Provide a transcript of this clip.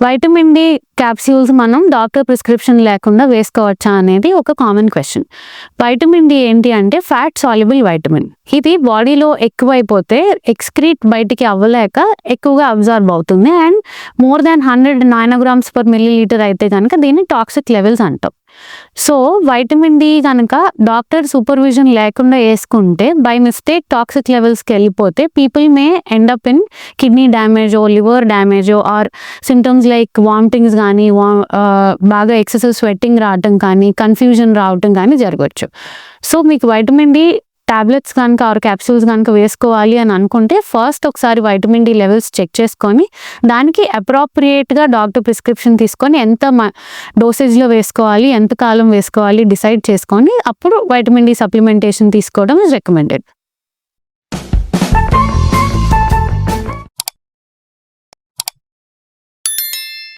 Vitamin D capsules మనం doctor prescription లేకుండా వేసుకోవచ్చా అనేది ఒక కామన్ క్వశ్చన్. వైటమిన్ డి ఏంటి అంటే ఫ్యాట్ సాల్యుబుల్ వైటమిన్ ఇది బాడీలో ఎక్కువైపోతే ఎక్స్క్రీట్ బయటికి అవ్వలేక ఎక్కువగా అబ్జార్బ్ అవుతుంది and more than hundred nanograms per millilitre అయితే కనుక దీన్ని టాక్సిక్ లెవెల్స్ అంటాం. సో వైటమిన్ డి కనుక డాక్టర్ సూపర్విజన్ లేకుండా వేసుకుంటే బై మిస్టేక్ టాక్సిక్ లెవెల్స్కి వెళ్ళిపోతే people may end up in kidney డ్యామేజో liver డ్యామేజో ఆర్ సిమ్టమ్స్ లైక్ వామిటింగ్స్ కానీ బాగా ఎక్సెసివ్ స్వెట్టింగ్ రావటం కానీ కన్ఫ్యూజన్ రావటం కానీ జరగవచ్చు సో మీకు వైటమిన్ డి టాబ్లెట్స్ కనుక ఆరు క్యాప్సూల్స్ కనుక వేసుకోవాలి అని అనుకుంటే ఫస్ట్ ఒకసారి వైటమిన్ డి లెవెల్స్ చెక్ చేసుకొని దానికి అప్రాప్రియేట్గా డాక్టర్ ప్రిస్క్రిప్షన్ తీసుకొని ఎంత డోసేజ్లో వేసుకోవాలి ఎంత కాలం వేసుకోవాలి డిసైడ్ చేసుకొని అప్పుడు వైటమిన్ డి సప్లిమెంటేషన్ తీసుకోవడం ఇస్ రికమెండెడ్